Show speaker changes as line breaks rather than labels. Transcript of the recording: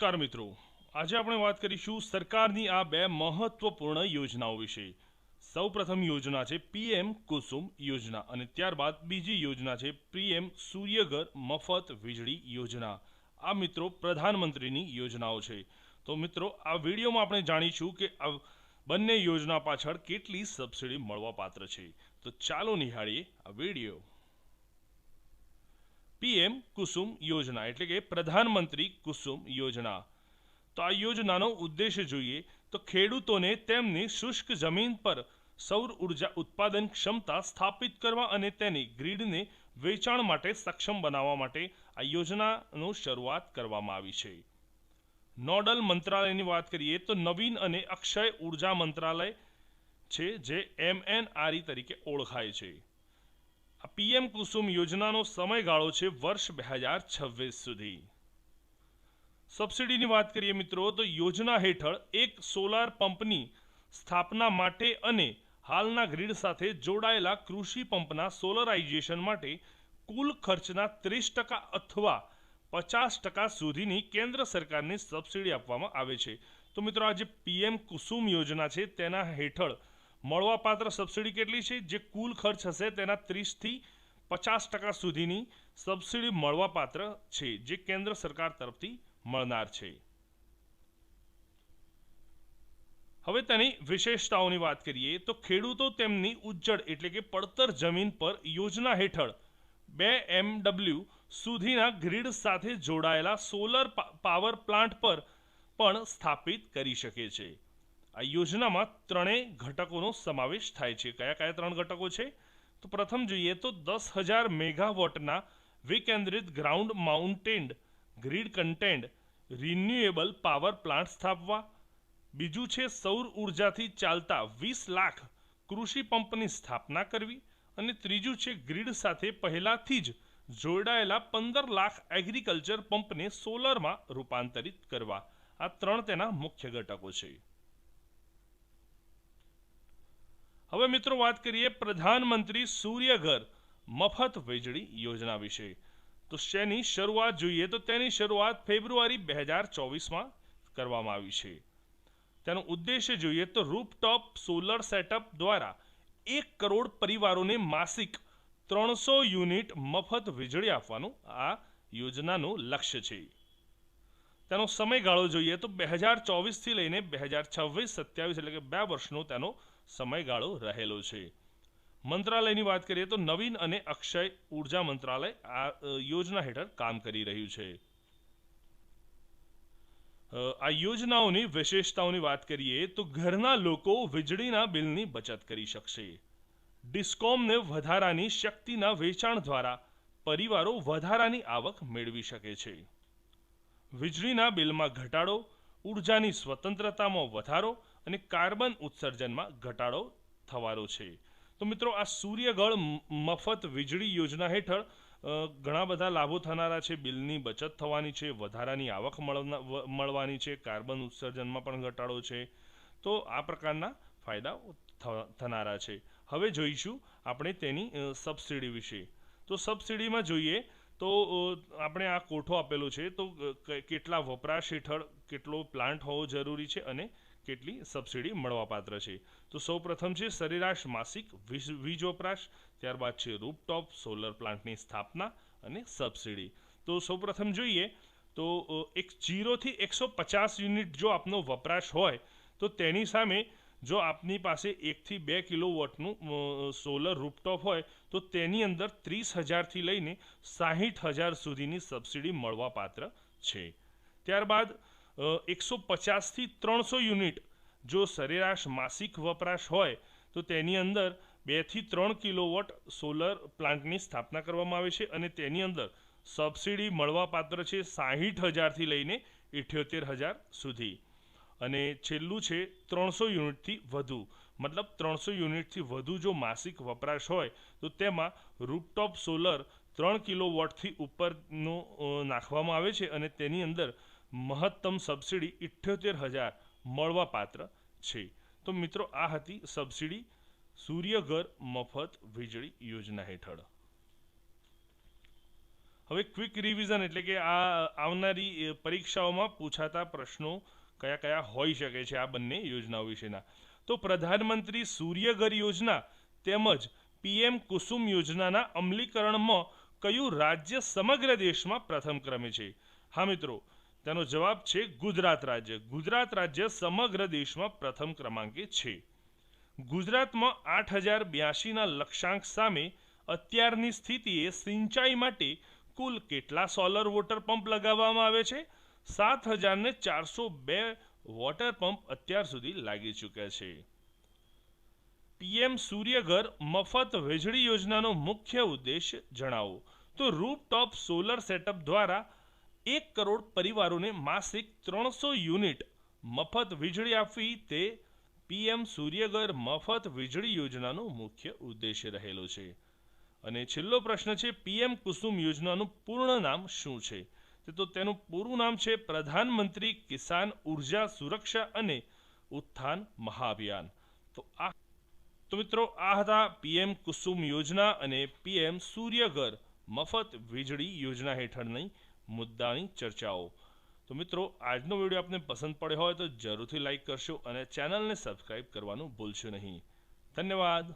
નમસ્કાર મિત્રો. આજે આપણે વાત કરીશું સરકારની આ બે મહત્વપૂર્ણ યોજનાઓ વિશે. સૌપ્રથમ યોજના છે પીએમ કુસુમ યોજના અને ત્યારબાદ બીજી યોજના છે પીએમ સૂર્યઘર મફત વીજળી યોજના. આ મિત્રો પ્રધાનમંત્રીની યોજનાઓ છે. તો મિત્રો, આ વિડીયોમાં આપણે જાણીશું કે આ બંને યોજના પાછળ કેટલી સબસિડી મળવા પાત્ર છે. તો ચાલો નિહાળીએ આ વીડિયો. પીએમ કુસુમ યોજના, એટલે કે પ્રધાનમંત્રી કુસુમ યોજના. તો આ યોજનાનો ઉદ્દેશ જોઈએ તો ખેડૂતોને તેમની શુષ્ક જમીન પર સૌર ઊર્જા ઉત્પાદન ક્ષમતા સ્થાપિત કરવા અને તેની ગ્રીડને વેચાણ માટે સક્ષમ બનાવવા માટે આ યોજનાનો શરૂઆત કરવામાં આવી છે. નોડલ મંત્રાલયની વાત કરીએ તો નવીન અને અક્ષય ઊર્જા મંત્રાલય છે, જે એમએનઆરઈ તરીકે ઓળખાય છે. પીએમ કુસુમ યોજનાનો સમયગાળો છે વર્ષ બે હજાર છવ્વીસ સુધી. સબસિડીની વાત કરીએ મિત્રો, તો યોજના હેઠળ એક સોલાર પંપની સ્થાપના માટે અને હાલના ગ્રીડ સાથે જોડાયેલા કૃષિ પંપના સોલરાઇઝેશન માટે કુલ ખર્ચના ત્રીસ ટકા અથવા પચાસ ટકા સુધીની કેન્દ્ર સરકારની સબસિડી આપવામાં આવે છે. તો મિત્રો, આ જે પીએમ કુસુમ યોજના છે, તેના હેઠળ મળવાપાત્ર સબસિડી કેટલી છે? જે કુલ ખર્ચ હશે તેના ત્રીસથી પચાસ ટકા સુધીની સબસિડી મળવાપાત્ર છે, જે કેન્દ્ર સરકાર તરફથી મળનાર છે. હવે તેની વિશેષતાઓની વાત કરીએ તો ખેડૂતો તેમની ઉજ્જડ એટલે કે પડતર જમીન પર યોજના હેઠળ બે એમડબલ્યુ સુધીના ગ્રીડ સાથે જોડાયેલા સોલર પાવર પ્લાન્ટ પર પણ સ્થાપિત કરી શકે છે. આ યોજનામાં ત્રણેય ઘટકોનો સમાવેશ થાય છે. કયા કયા ત્રણ ઘટકો છે? તો પ્રથમ જોઈએ તો દસ હજાર મેગાવોટના વિકેન્દ્રિત ground mounted, grid connected renewable power plant સ્થાપવા. બીજું છે સૌર ઉર્જાથી ચાલતા વીસ લાખ કૃષિ પંપની સ્થાપના કરવી. અને ત્રીજું છે ગ્રીડ સાથે પહેલાથી જ જોડાયેલા પંદર લાખ એગ્રીકલ્ચર પંપને સોલરમાં રૂપાંતરિત કરવા. આ ત્રણ તેના મુખ્ય ઘટકો છે. હવે મિત્રો વાત કરીએ પ્રધાનમંત્રી સૂર્યઘર મફત વીજળી યોજના વિશે. તો શેની શરૂઆત જોઈએ તો તેની શરૂઆત ફેબ્રુઆરી બે હજાર ચોવીસમાં કરવામાં આવી છે. તેનો ઉદ્દેશ્ય જોઈએ તો રૂપટોપ સોલર સેટઅપ દ્વારા એક કરોડ પરિવારોને માસિક ત્રણસો યુનિટ મફત વીજળી આપવાનું આ યોજનાનું લક્ષ્ય છે. તેનો સમયગાળો જોઈએ તો બે હજાર ચોવીસથી લઈને બે હજાર છવ્વીસ સત્યાવીસ એટલે કે બે વર્ષનો તેનો સમયગાળો રહેલો છે. મંત્રાલયની વાત કરીએ તો નવીન અને અક્ષય ઊર્જા મંત્રાલય આ યોજના હેઠળ કામ કરી રહ્યું છે. આ યોજનાઓની વિશેષતાઓની વાત કરીએ તો ઘરના લોકો વીજળીના બિલની બચત કરી શકશે. ડિસ્કોમને વધારાની શક્તિના વેચાણ દ્વારા પરિવારો વધારાની આવક મેળવી શકે છે. વીજળીના બિલમાં ઘટાડો, ઉર્જાની સ્વતંત્રતામાં વધારો અને કાર્બન ઉત્સર્જનમાં ઘટાડો થવાનો છે. તો મિત્રો, આ સૂર્યગળ મફત વીજળી યોજના હેઠળ ઘણા બધા લાભો થનારા છે. બિલની બચત થવાની છે, વધારાની આવક મળવાની છે, કાર્બન ઉત્સર્જનમાં પણ ઘટાડો છે. તો આ પ્રકારના ફાયદા થનારા છે. હવે જોઈશું આપણે તેની સબસિડી વિશે. તો સબસિડીમાં જોઈએ તો આપણે આ કોઠો આપેલો છે, તો કેટલા વપરાશ હેઠળ કેટલો પ્લાન્ટ હોવો જરૂરી છે અને કેટલી સબસિડી મળવાપાત્ર છે. તો સૌ પ્રથમ છે સરેરાશ માસિક વીજ વપરાશ ત્યારબાદ છે રૂપટોપ, સોલર પ્લાન્ટની સ્થાપના અને સબસિડી. તો સૌપ્રથમ જોઈએ, તો એક જીરોથી એકસો પચાસ યુનિટ જો આપનો વપરાશ હોય, તો તેની સામે જો આપની પાસે એકથી બે કિલો વોટનું સોલર રૂપટોપ હોય, તો તેની અંદર ત્રીસ હજારથી લઈને સાહીઠ હજાર સુધીની સબસિડી મળવાપાત્ર છે. ત્યારબાદ એકસો પચાસથી ત્રણસો યુનિટ જો સરેરાશ માસિક વપરાશ હોય, તો તેની અંદર બેથી ત્રણ કિલોવોટ સોલર પ્લાન્ટની સ્થાપના કરવામાં આવે છે અને તેની અંદર સબસિડી મળવાપાત્ર છે સાહીઠ હજારથી લઈને ઇઠ્યોતેર હજાર સુધી. અને છેલ્લું છે ત્રણસો યુનિટથી વધુ. મતલબ ત્રણસો યુનિટથી વધુ જો માસિક વપરાશ હોય, તો તેમાં રૂપટોપ સોલર ત્રણ કિલો વોટથી ઉપરનો નાખવામાં આવે છે અને તેની અંદર મહત્તમ સબસિડી ઇઠ્યોતેર હજાર મળવાપાત્ર છે. તો મિત્રો, આ હતી સબસિડી સૂર્યઘર મફત વીજળી યોજના હેઠળ. હવે ક્વિક રિવિઝન એટલે કે આ આવનારી પરીક્ષાઓમાં પૂછાતા પ્રશ્નો કયા કયા હોઈ શકે છે આ બંને યોજનાઓ વિશેના? તો પ્રધાનમંત્રી સૂર્યઘર યોજના તેમજ પીએમ કુસુમ યોજનાના અમલીકરણમાં કયું રાજ્ય સમગ્ર દેશમાં પ્રથમ ક્રમે છે? હા મિત્રો, તેનો જવાબ છે ગુજરાત રાજ્ય. ગુજરાત રાજ્ય સમગ્ર દેશમાં પ્રથમ ક્રમાંકે છે. ગુજરાતમાં આઠ હજાર બ્યાસીના લક્ષ્યાંક સામે અત્યારની સ્થિતિએ સિંચાઈ માટે કુલ કેટલા સોલર વોટર પંપ લગાવવામાં આવે છે? સાત હજારને ચારસો બે વોટર પંપ અત્યાર સુધી લાગી ચૂક્યા છે. પીએમ સૂર્યઘર મફત વીજળી યોજનાનો મુખ્ય ઉદ્દેશ જણાવો. તો રૂપટોપ સોલર સેટઅપ દ્વારા એક કરોડ પરિવારોને માસિક ત્રણસો યુનિટ મફત વીજળી આપવી તે પીએમ સૂર્યઘર મફત વીજળી યોજનાનો મુખ્ય ઉદ્દેશ્ય રહેલો છે. અને છેલ્લો પ્રશ્ન છે, પીએમ કુસુમ યોજનાનું પૂર્ણ નામ શું છે? તે તેનું પૂરું નામ છે પ્રધાનમંત્રી કિસાન ઊર્જા સુરક્ષા અને ઉત્થાન મહાઅભિયાન. તો આ તો મિત્રો આ હતા પીએમ કુસુમ યોજના અને પીએમ સૂર્યઘર મફત વીજળી યોજના હેઠળની મુદ્દાની ચર્ચાઓ. તો મિત્રો આજનો વીડિયો આપને પસંદ પડ્યો હોય તો જરૂરથી લાઈક કરશો અને ચેનલને સબસ્ક્રાઈબ કરવાનું ભૂલશો નહીં. ધન્યવાદ.